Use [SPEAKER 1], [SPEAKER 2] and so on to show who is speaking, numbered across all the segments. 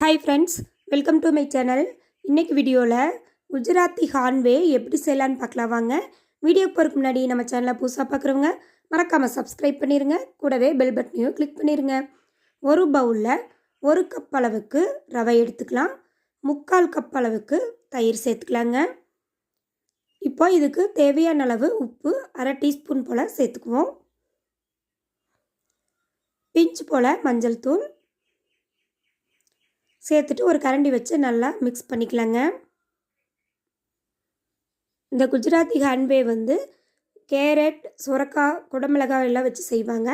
[SPEAKER 1] Hi friends welcome to my channel இன்றைக்கு வீடியோவில் குஜராத்தி ஹான்வே எப்படி செய்யலான்னு பார்க்கலாம் வாங்க. வீடியோ போகிறதுக்கு முன்னாடி நம்ம சேனலை புதுசாக பார்க்குறவங்க மறக்காமல் சப்ஸ்கிரைப் பண்ணிடுங்க கூடவே பெல் பட்டனையும் கிளிக் பண்ணிடுங்க ஒரு பவுலில் ஒரு கப் அளவுக்கு ரவை எடுத்துக்கலாம். முக்கால் கப் அளவுக்கு தயிர் சேர்த்துக்கலாங்க. இப்போ இதுக்கு தேவையான அளவு உப்பு அரை டீஸ்பூன் போல் சேர்த்துக்குவோம். பிஞ்ச் போல் மஞ்சள் தூள் சேர்த்துட்டு ஒரு கரண்டி வச்சு நல்லா மிக்ஸ் பண்ணிக்கலாங்க. இந்த குஜராத்தி ஹேண்ட்வே வந்து கேரட் சுரக்காய் குடமிளகாய் எல்லாம் வச்சு செய்வாங்க.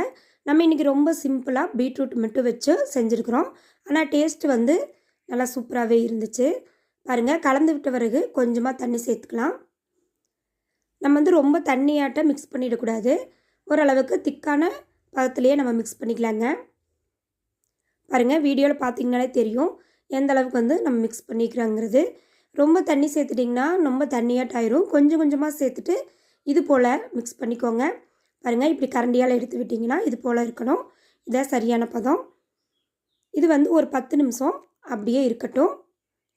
[SPEAKER 1] நம்ம இன்றைக்கி ரொம்ப சிம்பிளாக பீட்ரூட் மட்டும் வச்சு செஞ்சுருக்குறோம். ஆனால் டேஸ்ட்டு வந்து நல்லா சூப்பராகவே இருந்துச்சு. பாருங்கள் கலந்து விட்ட பிறகு கொஞ்சமாக தண்ணி சேர்த்துக்கலாம். நம்ம வந்து ரொம்ப தண்ணியாட்ட மிக்ஸ் பண்ணிடக்கூடாது. ஓரளவுக்கு திக்கான பதத்துலேயே நம்ம மிக்ஸ் பண்ணிக்கலாங்க. பாருங்கள் வீடியோவில் பார்த்தீங்கனாலே தெரியும் எந்த அளவுக்கு வந்து நம்ம மிக்ஸ் பண்ணிக்கிறோங்கிறது. ரொம்ப தண்ணி சேர்த்துட்டிங்கன்னா ரொம்ப தண்ணியாட்டாயிரும் கொஞ்சம் கொஞ்சமாக சேர்த்துட்டு இது போல் மிக்ஸ் பண்ணிக்கோங்க. பாருங்கள் இப்படி கரண்டியால் எடுத்து விட்டிங்கன்னா இது போல் இருக்கணும். இதான் சரியான பதம். இது வந்து ஒரு பத்து நிமிஷம் அப்படியே இருக்கட்டும்.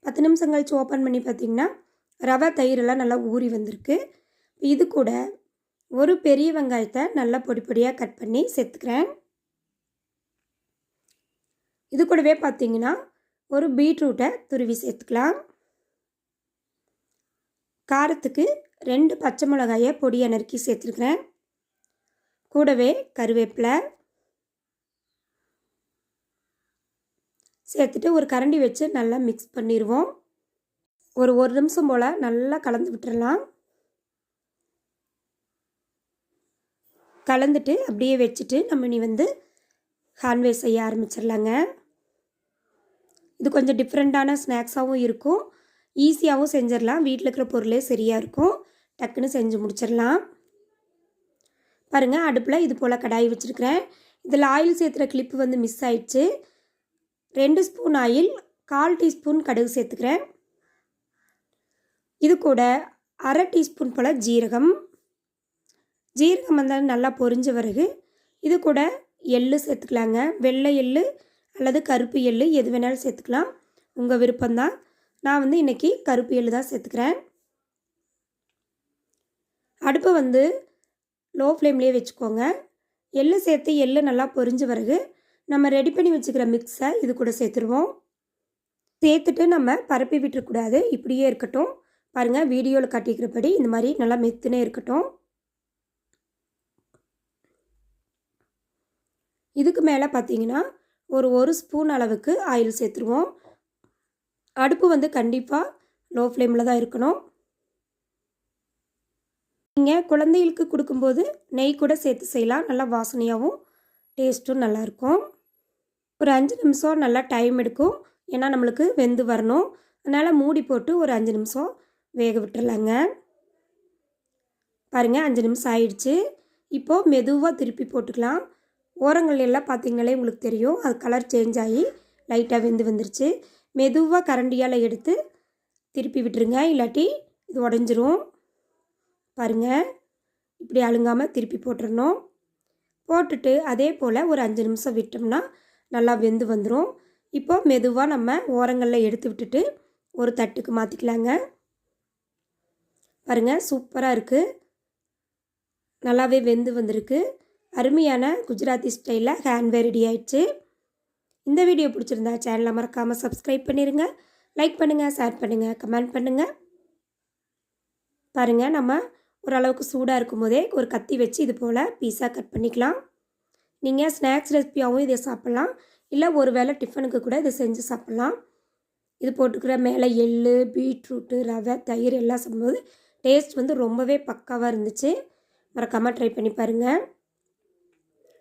[SPEAKER 1] பத்து நிமிஷம் கழித்து ஓப்பன் பண்ணி பார்த்திங்கன்னா ரவை தயிரெல்லாம் நல்லா ஊறி வந்திருக்கு. இது கூட ஒரு பெரிய வெங்காயத்தை நல்லா பொடி பொடியாக கட் பண்ணி சேர்த்துக்கிறேன். இது கூடவே பார்த்தீங்கன்னா ஒரு பீட்ரூட்டை துருவி சேர்த்துக்கலாம். காரத்துக்கு ரெண்டு பச்சை மிளகாயை பொடியை நறுக்கி சேர்த்துருக்குறேன். கூடவே கருவேப்பிலை சேர்த்துட்டு ஒரு கரண்டி வச்சு நல்லா மிக்ஸ் பண்ணிடுவோம் ஒரு ஒரு நிமிஷம் போல் நல்லா கலந்து விட்டுறலாம். கலந்துட்டு அப்படியே வச்சுட்டு நம்ம நீ வந்து ஹேண்ட்வே செய்ய ஆரம்பிச்சிடலாங்க. இது கொஞ்சம் டிஃப்ரெண்ட்டான ஸ்நாக்ஸாகவும் இருக்கும். ஈஸியாகவும் செஞ்சிடலாம். வீட்டில் இருக்கிற பொருளே சரியாக இருக்கும். டக்குன்னு செஞ்சு முடிச்சிடலாம். பாருங்கள் அடுப்பில் இது போல் கடாய் வச்சுருக்கிறேன். இதில் ஆயில் சேர்த்துற கிளிப்பு வந்து மிஸ் ஆயிடுச்சு. ரெண்டு ஸ்பூன் ஆயில் கால் டீஸ்பூன் கடுகு சேர்த்துக்கிறேன். இது கூட அரை டீஸ்பூன் போல் ஜீரகம். ஜீரகம் வந்தாலும் நல்லா பொரிஞ்ச பிறகு இது கூட எள்ளு சேர்த்துக்கலாங்க. வெள்ளை எள்ளு அல்லது கருப்பு எள்ளு எது வேணாலும் சேர்த்துக்கலாம். உங்கள் விருப்பம்தான். நான் வந்து இன்றைக்கி கருப்பு எள்ளு தான் சேர்த்துக்கிறேன். அடுப்பை வந்து லோ ஃப்ளேம்லேயே வச்சுக்கோங்க. எள்ளு சேர்த்து எள்ளு நல்லா பொரிஞ்ச பிறகு நம்ம ரெடி பண்ணி வச்சுக்கிற மிக்ஸை இது கூட சேர்த்துருவோம். சேர்த்துட்டு நம்ம பரப்பி விட்டுறக்கூடாது. இப்படியே இருக்கட்டும். பாருங்கள் வீடியோவில் காட்டிக்கிறபடி இந்த மாதிரி நல்லா மெத்துனே இருக்கட்டும். இதுக்கு மேலே பார்த்தீங்கன்னா ஒரு ஒரு ஸ்பூன் அளவுக்கு ஆயில் சேர்த்துருவோம். அடுப்பு வந்து கண்டிப்பாக லோ ஃப்ளேமில் தான் இருக்கணும். நீங்கள் குழந்தைகளுக்கு கொடுக்கும்போது நெய் கூட சேர்த்து செய்யலாம். நல்லா வாசனையாகவும் டேஸ்ட்டும் நல்லாயிருக்கும் ஒரு அஞ்சு நிமிஷம் நல்லா டைம் எடுக்கும். ஏன்னா நம்மளுக்கு வெந்து வரணும். அதனால் மூடி போட்டு ஒரு அஞ்சு நிமிஷம் வேக விட்டுறலாங்க. பாருங்கள் அஞ்சு நிமிஷம் ஆயிடுச்சு. இப்போது மெதுவாக திருப்பி போட்டுக்கலாம். ஓரங்கள் எல்லாம் பார்த்திங்கனாலே உங்களுக்கு தெரியும். அது கலர் சேஞ்ச் ஆகி லைட்டாக வெந்து வந்துருச்சு. மெதுவாக கரண்டியால் எடுத்து திருப்பி விட்டுருங்க. இல்லாட்டி இது உடஞ்சிரும். பாருங்கள் இப்படி அழுங்காமல் திருப்பி போட்டுடணும் போட்டுட்டு அதே போல் ஒரு அஞ்சு நிமிஷம் விட்டோம்னா நல்லா வெந்து வந்துடும் இப்போ மெதுவாக நம்ம ஓரங்களில் எடுத்து விட்டுட்டு ஒரு தட்டுக்கு மாற்றிக்கலாங்க பாருங்கள் சூப்பராக இருக்குது நல்லாவே வெந்து வந்திருக்கு. அருமையான குஜராத்தி ஸ்டைலில் ஹேண்ட்வேர் ரெடி ஆயிடுச்சு. இந்த வீடியோ பிடிச்சிருந்தா சேனலை மறக்காமல் சப்ஸ்கிரைப் பண்ணிடுங்க லைக் பண்ணுங்கள் ஷேர் பண்ணுங்கள் கமெண்ட் பண்ணுங்கள் பாருங்கள் நம்ம ஓரளவுக்கு சூடாக இருக்கும் போதே ஒரு கத்தி வச்சு இது போல் பீஸாக கட் பண்ணிக்கலாம். நீங்கள் ஸ்நாக்ஸ் ரெசிபியாகவும் இதை சாப்பிட்லாம். இல்லை ஒரு வேளை டிஃபனுக்கு கூட இதை செஞ்சு சாப்பிட்லாம். இது போட்டுக்கிற மேலே எள் பீட்ரூட்டு ரவை தயிர் எல்லாம் சாப்பிடும்போது டேஸ்ட் வந்து ரொம்பவே பக்காவாக இருந்துச்சு. மறக்காமல் ட்ரை பண்ணி பாருங்கள்